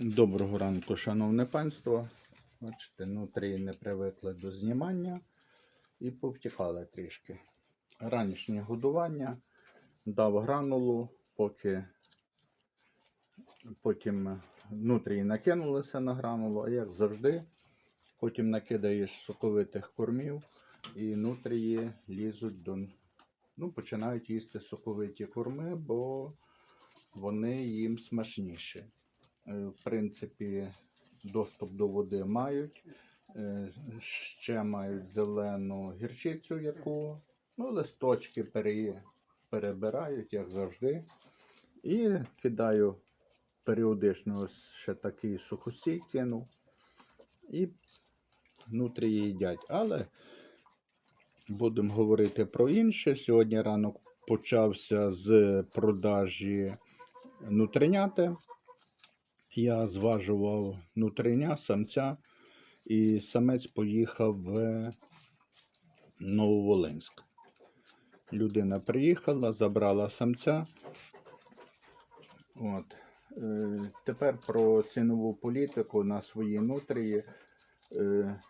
Доброго ранку, шановне панство. Бачите, нутрії не привикли до знімання і повтікали трішки. Ранішнє годування дав гранулу, поки потім нутрії накинулися на гранулу, а як завжди, потім накидаєш соковитих кормів і нутрії лізуть до. Ну, починають їсти соковиті корми, бо вони їм смачніші. Е, В принципі, доступ до води мають. Е, Ще мають зелену гірчицю, яку ну, листочки пере- перебирають, як завжди. І кидаю періодично ось ще такий сухосій кинув. І внутрі їдять. Але будемо говорити про інше. Сьогодні ранок почався з продажі нутринята. Я зважував нутриня, самця, і самець поїхав в Нововолинськ. Людина приїхала, забрала самця. От. Е, тепер про цінову політику на свої нутрії. Е,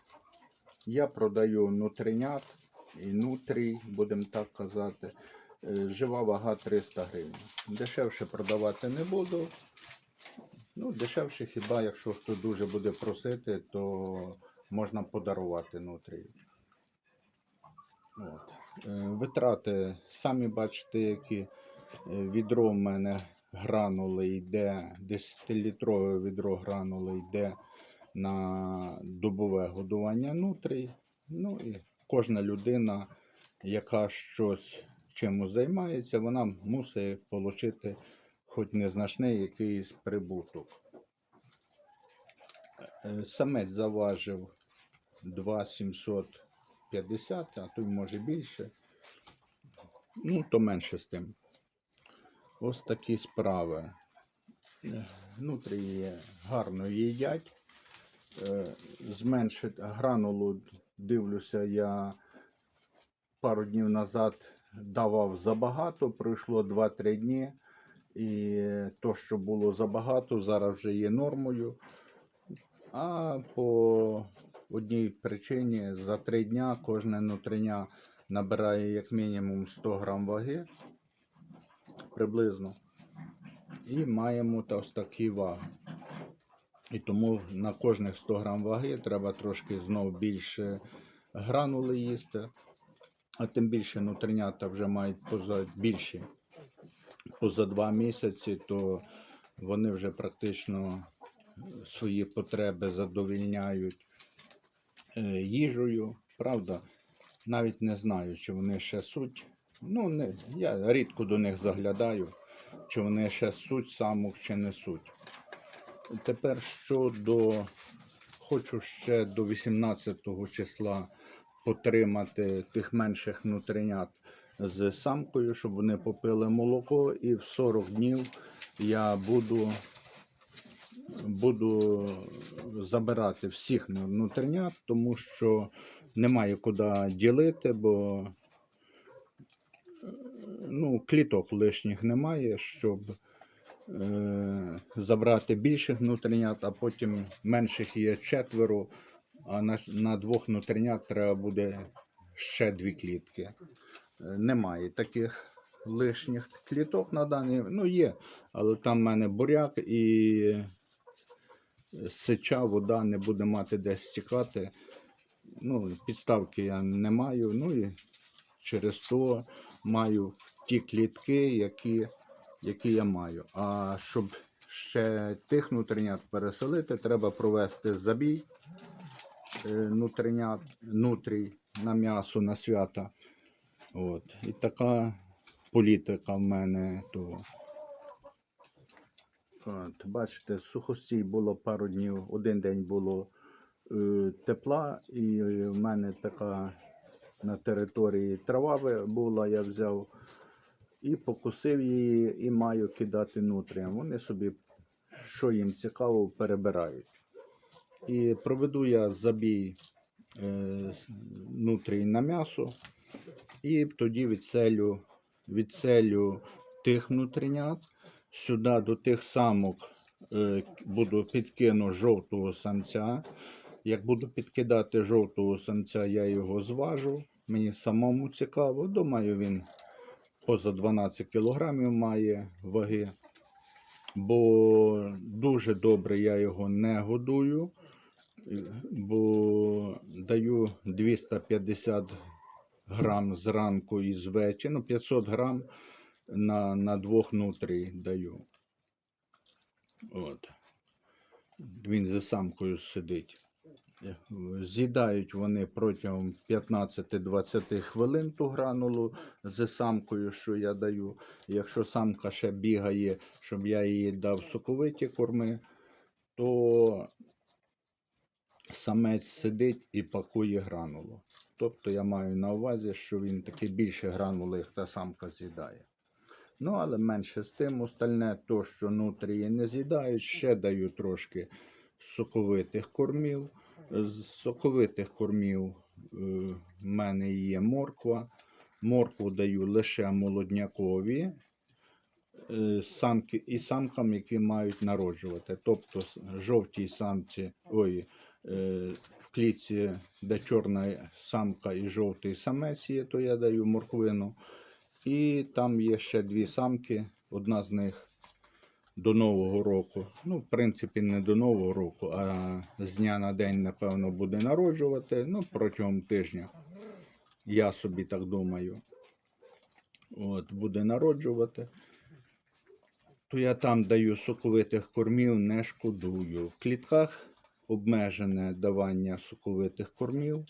я продаю нутринят і нутрій, будемо так казати. Е, жива вага 300 гривень. Дешевше продавати не буду. Ну, дешевше хіба, якщо хто дуже буде просити, то можна подарувати нутрію. От. Е, Витрати, самі бачите, які Е, відро в мене гранули йде, 10-літрове відро гранули йде на добове годування нутрій. Ну і кожна людина, яка щось чимось займається, вона мусить отримати хоч незначний якийсь прибуток. Е, Самець заважив 2,750, а то й може більше. Ну, то менше з тим. Ось такі справи. Е, Нутрії гарно їдять. Е, Зменшити гранулу, дивлюся, я пару днів назад давав забагато, пройшло 2-3 дні. І то, що було забагато, зараз вже є нормою. А по одній причині за 3 дня кожне нутриня набирає як мінімум 100 грам ваги приблизно. І маємо ось такі ваги. І тому на кожних 100 грам ваги треба трошки знов більше гранули їсти. А тим більше нутринята вже мають поза більші поза два місяці, то вони вже практично свої потреби задовільняють е, їжею. Правда, навіть не знаю, чи вони ще суть. Ну, не, я рідко до них заглядаю, чи вони ще суть самок, чи не суть. Тепер щодо хочу ще до 18 числа потримати тих менших внутрінят з самкою, щоб вони попили молоко, і в 40 днів я буду, буду забирати всіх внутрінят, тому що немає куди ділити, бо ну, кліток лишніх немає, щоб е, забрати більших внутрінят, а потім менших є четверо, а на, на двох внутрінят треба буде ще дві клітки. Е, Немає таких лишніх кліток на даний. Ну, є, але там в мене буряк і сича, вода не буде мати де стікати. Ну, підставки я не маю. Ну і через то маю ті клітки, які, які я маю. А щоб ще тих нутринят переселити, треба провести забій е, нутрій на м'ясо, на свята. От. І така політика в мене. То... От, бачите, сухостій було пару днів, один день було е, тепла, і в мене така на території трава була, я взяв і покусив її, і маю кидати нутріям. Вони собі, що їм цікаво, перебирають. І проведу я забій е, нутрій на м'ясо, і тоді відселю, відселю тих внутрінят сюди до тих самок е, буду підкину жовтого самця. Як буду підкидати жовтого самця, я його зважу. Мені самому цікаво. Думаю, він поза 12 кілограмів має ваги. Бо дуже добре я його не годую, бо даю 250 грам зранку і звечі, ну 500 грам на, на двох нутрій даю. От. Він за самкою сидить. З'їдають вони протягом 15-20 хвилин ту гранулу з самкою, що я даю. Якщо самка ще бігає, щоб я їй дав соковиті корми, то самець сидить і пакує гранулу. Тобто я маю на увазі, що він таки більше гранули, як та самка з'їдає. Ну, але менше з тим, остальне, то, що нутрії не з'їдають, ще даю трошки соковитих кормів. З соковитих кормів е, в мене є морква. Моркву даю лише молоднякові е, самки і самкам, які мають народжувати. Тобто жовтій самці, ой, клітці, де чорна самка і жовтий самець є, то я даю морквину. І там є ще дві самки, одна з них до Нового року. Ну, в принципі, не до Нового року, а з дня на день, напевно, буде народжувати. Ну, протягом тижня. Я собі так думаю. От, буде народжувати. То я там даю соковитих кормів, не шкодую. В клітках обмежене давання соковитих кормів.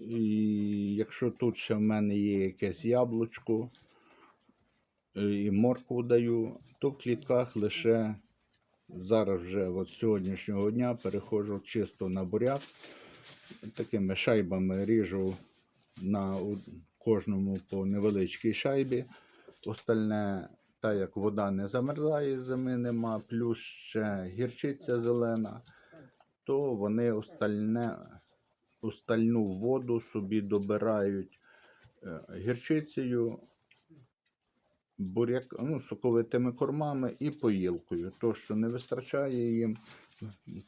І якщо тут ще в мене є якесь яблучко е, і моркву даю, то в клітках лише зараз вже от сьогоднішнього дня переходжу чисто на буряк. Такими шайбами ріжу на кожному по невеличкій шайбі. Остальне, так як вода не замерзає, зими нема, плюс ще гірчиця зелена, то вони остальне, остальну воду собі добирають е, гірчицею, буряк, ну, соковитими кормами і поїлкою. То, що не вистачає їм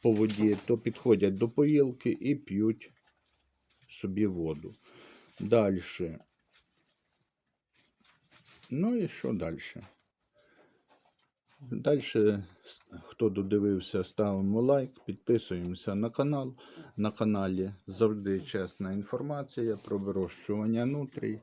по воді, то підходять до поїлки і п'ють собі воду. Далі. Ну і що далі? Далі, хто додивився, ставимо лайк, підписуємося на канал. На каналі завжди чесна інформація про вирощування нутрій.